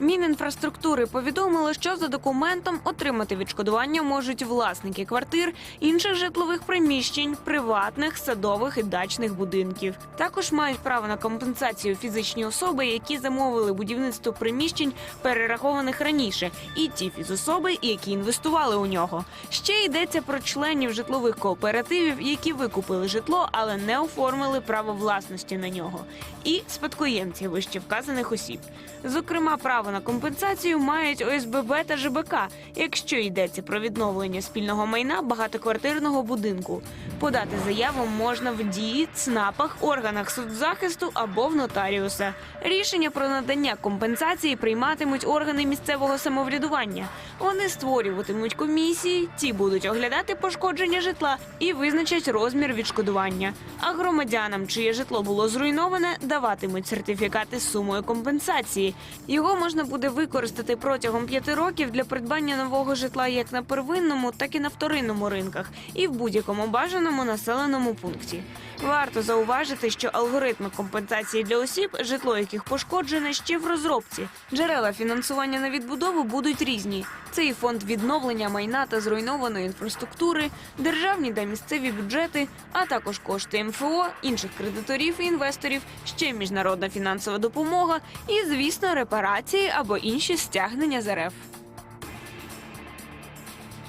Мінінфраструктури повідомило, що за документом отримати відшкодування можуть власники квартир, інших житлових приміщень, приватних, садових і дачних будинків. Також мають право на компенсацію фізичні особи, які замовили будівництво приміщень, перерахованих раніше, і ті фізособи, які інвестували у нього. Ще йдеться про членів житлових кооперативів, які викупили житло, але не оформили право власності на нього, і спадкоємці вище вказаних осіб. Зокрема, право на компенсацію мають ОСББ та ЖБК, якщо йдеться про відновлення спільного майна багатоквартирного будинку. Подати заяву можна в дії, ЦНАПах, органах соцзахисту або в нотаріуса. Рішення про надання компенсації прийматимуть органи місцевого самоврядування. Вони створюватимуть комісії, ті будуть оглядати пошкодження житла і визначать розмір відшкодування. А громадянам, чиє житло було зруйноване, даватимуть сертифікати з сумою компенсації. Його можна буде використати протягом п'яти років для придбання нового житла як на первинному, так і на вторинному ринках, і в будь-якому бажаному населеному пункті. Варто зауважити, що алгоритми компенсації для осіб, житло яких пошкоджене, ще в розробці. Джерела фінансування на відбудову будуть різні. Це і фонд відновлення майна та зруйнованої інфраструктури, державні та місцеві бюджети, а також кошти МФО, інших кредиторів і інвесторів, ще міжнародна фінансова допомога і, звісно, репарації або інші стягнення з РФ.